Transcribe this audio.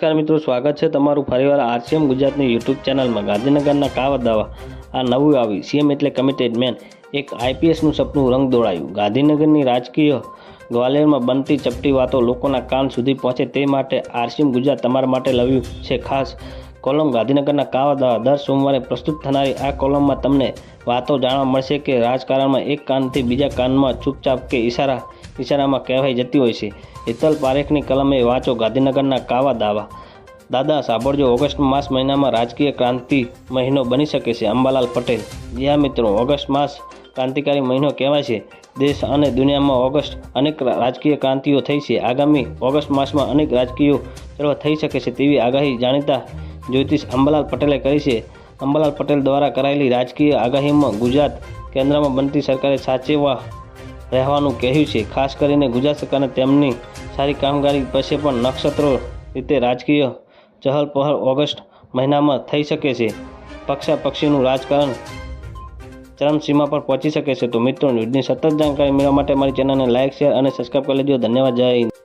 નમસ્કાર મિત્રો, સ્વાગત છે તમારું ફરીવાર આરસીએમ ગુજરાતની યુટ્યુબ ચેનલમાં. ગાંધીનગરના કાવત દાવા. આ નવું આવી. સીએમ એટલે કમિટેડ મેન એક આઈપીએસનું સપનું રંગ દોડાયું. ગાંધીનગરની રાજકીય ગ્વાલિયરમાં બનતી ચપટી વાતો લોકોના કાન સુધી પહોંચે તે માટે આરસીએમ ગુજરાત તમારા માટે લાવ્યું છે. ખાસ કોલમ ગાંધીનગરના કાવા દાવા દર સોમવારે પ્રસ્તુત થનારી આ કોલમમાં તમને વાતો જાણવા મળશે કે રાજકારણમાં એક કાનથી બીજા કાનમાં ચૂપચાપ કે ઈશારા, ઈશારામાં કહેવાઈ જતી હોય છે. હિતલ પારેખની કલમે વાંચો ગાંધીનગરના કાવા દાવા દાદા, સાંભળજો, ઓગસ્ટ માસ મહિનામાં રાજકીય ક્રાંતિ મહિનો બની શકે છે. અંબાલાલ પટેલ જ્યાં મિત્રો, ઓગસ્ટ માસ ક્રાંતિકારી મહિનો કહેવાય છે. દેશ અને દુનિયામાં ઓગસ્ટ અનેક રાજકીય ક્રાંતિઓ થઈ છે. આગામી ઓગસ્ટ માસમાં અનેક રાજકીય ચળવળ થઈ શકે છે તેવી આગાહી જાણીતા જ્યોતિષ અંબાલાલ પટેલે કરી છે. અંબાલાલ પટેલ દ્વારા કરાયેલી રાજકીય આગાહીમાં ગુજરાત કેન્દ્રમાં બનતી સરકારે સાચેવા રહેવાનું કહ્યું છે. ખાસ કરીને ગુજરાત સરકારને તેમની સારી કામગીરી પછી પણ નક્ષત્રો રીતે રાજકીય ચહલપહલ ઓગસ્ટ મહિનામાં થઈ શકે છે. પક્ષા પક્ષીનું રાજકારણ ચરમસીમા પર પહોંચી શકે છે. તો મિત્રો, ન્યૂઝની સતત જાણકારી મેળવવા માટે મારી ચેનલને લાઇક શેર અને સબસ્ક્રાઈબ કરી લેજો. ધન્યવાદ. જય